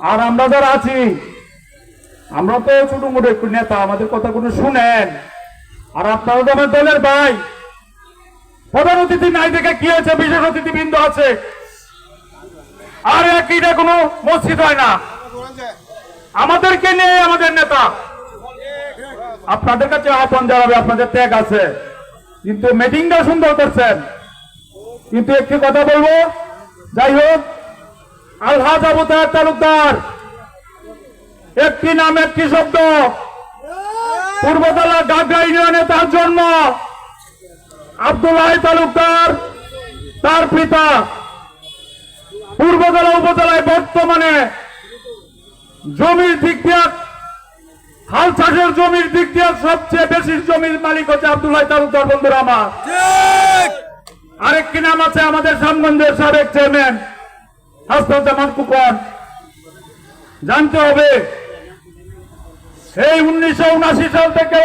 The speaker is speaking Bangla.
আর আমরা যারা আছি, আমরা তো ছোট মোটো একটু নেতা, আমাদের কথাগুলো শুনেন। আর আপনারা তো আমার দলের ভাই। প্রধান অতিথি নাই দেখে কি হয়েছে? বিশেষ অতিথি বিন্দু আছে। আর একইটা কোনো মসজিদ হয় না। আমাদেরকে নিয়ে আমাদের নেতা। আপনাদের কাছে আহ্বান জানাবে, আপনাদের ত্যাগ আছে। কিন্তু মিটিংটা সুন্দর করছেন। কিন্তু একটি কথা বলব, যাই হোক আলহাজ আবু তাহের তালুকদার। একটি নাম একটি শব্দ। পূর্বতলা গাগরা ইউনিয়নে তার জন্ম। আব্দুল্লাহ তালুকদার তার পিতা। পূর্বতলা উপজেলায় বর্তমানে জমির দিক দিয়ে হাল চাষের জমির দিক দিয়ে সবচেয়ে বেশি জমির মালিক হচ্ছে আব্দুল্লাহ তালুকদার বন্ধুরা আমার। আরেকটি নাম আছে আমাদের সামগঞ্জের সাবেক চেয়ারম্যান। হাসপাতাল কুকন জানতে হবে সেই উনিশশো সাল থেকে